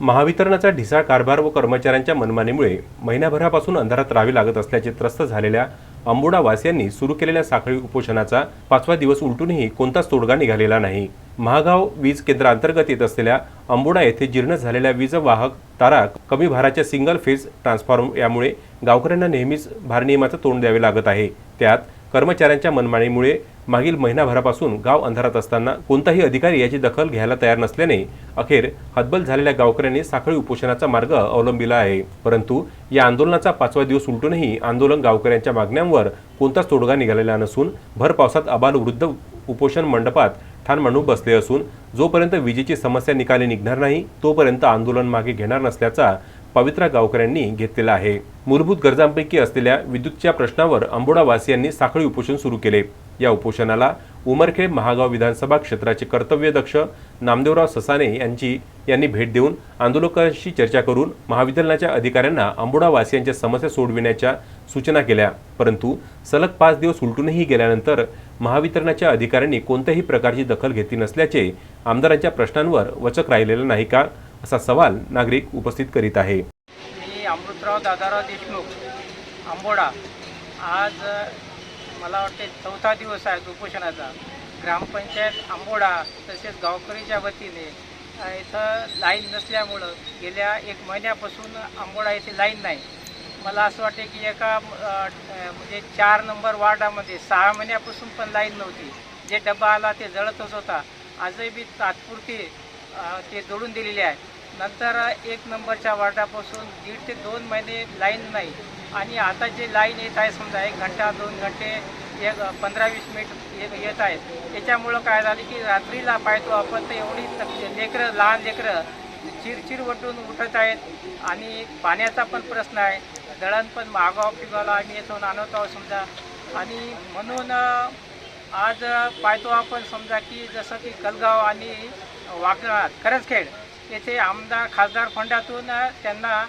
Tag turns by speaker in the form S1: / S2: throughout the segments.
S1: महावितरणाचा ढिसाळ कारभार व कर्मचाऱ्यांच्या मनमानीमुळे महिन्याभरापासून अंधारात राहावे लागत असल्याचे त्रस्त झालेल्या अंबुडावासियांनी सुरू केलेल्या साखळी उपोषणाचा पाचवा दिवस उलटूनही कोणताच तोडगा निघालेला नाही. महागाव वीज केंद्रांतर्गत येत असलेल्या अंबुडा येथे जीर्ण झालेल्या वीज वाहक तारा कमी भाराच्या सिंगल फेज ट्रान्सफॉर्म यामुळे गावकऱ्यांना नेहमीच भारनियमाचं तोंड द्यावे लागत आहे. त्यात कर्मचाऱ्यांच्या मनमानीमुळे मागील महिनाभरापासून गाव अंधारात असताना कोणताही अधिकारी याची दखल घ्यायला तयार नसल्याने अखेर हतबल झालेल्या गावकऱ्यांनी साखळी उपोषणाचा मार्ग अवलंबिला आहे. परंतु या आंदोलनाचा पाचवा दिवस उलटूनही आंदोलन गावकऱ्यांच्या मागण्यांवर कोणताच तोडगा निघालेला नसून भर पावसात अबाल वृद्ध उपोषण मंडपात ठाण मांडून बसले असून जोपर्यंत विजेची समस्या निकाली निघणार नाही तोपर्यंत आंदोलन मागे घेणार नसल्याचा पवित्रा गावकऱ्यांनी घेतलेला आहे. मूलभूत गरजांपैकी असलेल्या विद्युतच्या प्रश्नावर अंबोडावासियांनी साखळी उपोषण सुरू केले. या उपोषणाला उमरखेड महागाव विधानसभा क्षेत्राचे कर्तव्यदक्ष नामदेवराव ससाने यांची यांनी भेट देऊन आंदोलकांशी चर्चा करून महावितरणाच्या अधिकाऱ्यांना आंबोडावासियांच्या समस्या सोडविण्याच्या सूचना केल्या. परंतु सलग पाच दिवस उलटूनही गेल्यानंतर महावितरणाच्या अधिकाऱ्यांनी कोणत्याही प्रकारची दखल घेतली नसल्याचे आमदारांच्या प्रश्नांवर वचक राहिलेला नाही का असा सवाल नागरिक उपस्थित करीत आहे.
S2: मी अमृतराव दादाराव देशमुख आंबोडा आज मला वाटते चौथा दिवस आहे उपोषणाचा ग्रामपंचायत आंबोडा तसेच गावकरीच्या वतीने इथं लाईन नसल्यामुळं गेल्या एक महिन्यापासून आंबोडा येथे लाईन नाही. मला असं वाटते की एका म्हणजे चार नंबर वार्डामध्ये सहा महिन्यापासून पण लाईन नव्हती. जे डबा आला ते जळतच होता. आजही बी तात्पुरती ते जोडून दिलेले आहे. नंतर एक नंबरच्या वार्डापासून दीड ते दोन महिने लाईन नाही. आणि आता जे लाईन येत आहे समजा एक घंटा दोन घंटे एक पंधरा वीस मिनिट ये- येत आहेत. त्याच्यामुळं काय झालं की रात्रीला पाहतो आपण तर एवढी लेकरं लहान लेकरं चिरचिर वटून उठत आहेत. आणि पाण्याचा पण प्रश्न आहे. दळण पण मागाव फिगावला आम्ही येथून आणत आहोत समजा. आणि म्हणून आज पाहतो आपण समजा की जसं की कलगाव आणि वाकळा करंजखेड येथे आमदार खासदार फंडातून त्यांना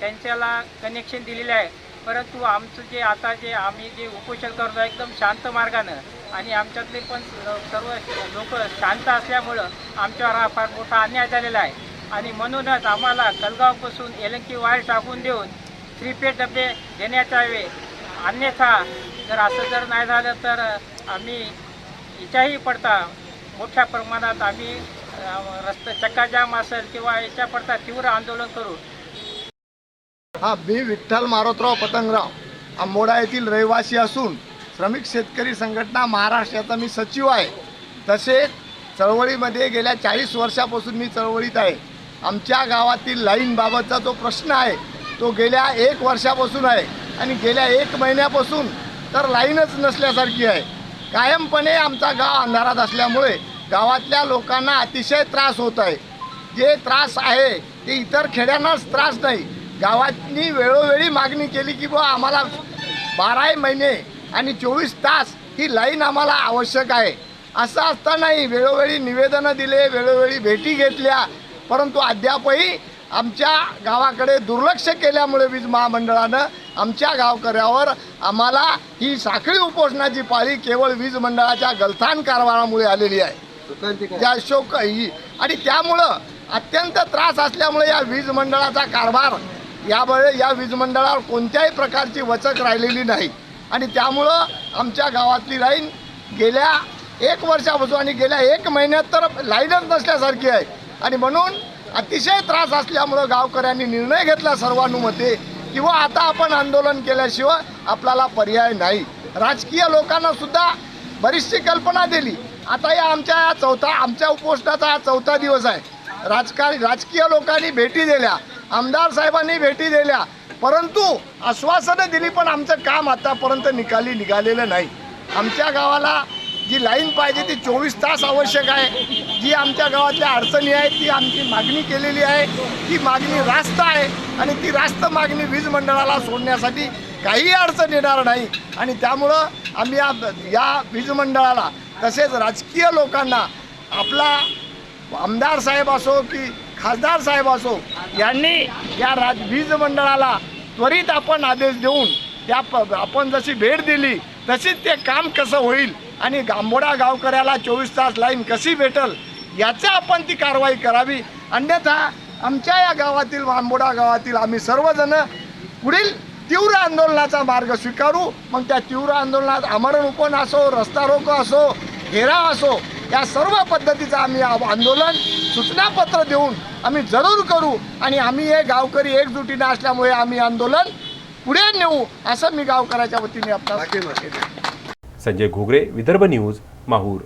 S2: त्यांच्याला कनेक्शन दिलेले आहे. परंतु आमचं जे आता जे आम्ही जे उपोषण करतो एकदम शांत मार्गानं आणि आमच्यातले पण सर्व लोक शांत असल्यामुळं आमच्यावर हा फार मोठा अन्याय झालेला आहे. आणि म्हणूनच आम्हाला कलगावपासून एलंकी वायर टाकून देऊन प्रीपेड डबे देण्यात यावे अन्यथा जर असं जर नाही झालं तर आम्ही याच्याही पडता. मोठ्या प्रमाणात आम्ही रस्ता रस्ते चक्काजाम असेल किंवा याच्या पडता तीव्र आंदोलन करू.
S3: हा मी विठ्ठल मारोतराव पतंगराव. आंबोडा येथील रहिवासी असून श्रमिक शेतकरी संघटना महाराष्ट्राचा मी सचिव आहे. तसेच चळवळीमध्ये गेल्या चाळीस वर्षापासून मी चळवळीत आहे. आमच्या गावातील लाईनबाबतचा जो प्रश्न आहे तो गेल्या एक वर्षापासून आहे आणि गेल्या एक महिन्यापासून तर लाईनच नसल्यासारखी आहे. कायमपणे आमचा गाव अंधारात असल्यामुळे गावातल्या लोकांना अतिशय त्रास होत आहे. जे त्रास आहे ते इतर खेड्यांनाच त्रास नाही. गावातनी वेळोवेळी मागणी केली की बुवा आम्हाला बाराही महिने आणि चोवीस तास ही लाईन आम्हाला आवश्यक आहे. असं असतानाही वेळोवेळी निवेदनं दिले वेळोवेळी भेटी घेतल्या. परंतु अद्यापही आमच्या गावाकडे दुर्लक्ष केल्यामुळे वीज महामंडळानं आमच्या गावकऱ्यावर आम्हाला ही साखळी उपोषणाची पाळी केवळ वीज मंडळाच्या गलथान कारभारामुळे आलेली आहे. त्या शोक ही आणि त्यामुळं अत्यंत त्रास असल्यामुळे या वीज मंडळाचा कारभार यामुळे या वीज मंडळावर कोणत्याही प्रकारची वचक राहिलेली नाही. आणि त्यामुळं आमच्या गावातली लाईन गेल्या एक वर्षापासून आणि गेल्या एक महिन्यात तर लाईनच नसल्यासारखी आहे. आणि म्हणून अतिशय त्रास असल्यामुळं गावकऱ्यांनी निर्णय घेतला सर्वानुमते किंवा आता आपण आंदोलन केल्याशिवाय आपल्याला पर्याय नाही. राजकीय लोकांना सुद्धा बरीचशी कल्पना दिली. आता या आमच्या या चौथा आमच्या उपोषणाचा हा चौथा दिवस आहे. राजकार राजकीय लोकांनी भेटी दिल्या. आमदार साहेबांनी भेटी दिल्या. परंतु आश्वासनं दिली पण आमचं काम आतापर्यंत निकाली निघालेलं नाही. आमच्या गावाला जी लाईन पाहिजे ती चोवीस तास आवश्यक आहे. जी आमच्या गावातल्या अडचणी आहेत ती आमची मागणी केलेली आहे. ती मागणी रास्त आहे आणि ती रास्त मागणी वीज मंडळाला सोडण्यासाठी काहीही अडचण येणार नाही. आणि त्यामुळं आम्ही या या वीज मंडळाला तसेच राजकीय लोकांना आपला आमदार साहेब असो की खासदार साहेब असो यांनी या राज वीज मंडळाला त्वरित आपण आदेश देऊन त्या प आपण जशी भेट दिली तशीच ते काम कसं होईल आणि गांबोडा गावकऱ्याला चोवीस तास लाईन कशी भेटल याचं आपण ती कारवाई करावी. अन्यथा आमच्या या गावातील आंबोडा गावातील आम्ही सर्वजण पुढील तीव्र आंदोलनाचा मार्ग स्वीकारू. मग त्या तीव्र आंदोलनात आमरण उपोषण असो रस्ता रोको असो घेराव असो या सर्व पद्धतीचं आम्ही आंदोलन सूचनापत्र देऊन आम्ही जरूर करू आणि आम्ही हे गावकरी एकजुटीने असल्यामुळे आम्ही आंदोलन पुढे नेऊ असं मी गावकऱ्याच्या वतीने आपल्याला
S1: संजय घोगरे विदर्भ न्यूज माहूर.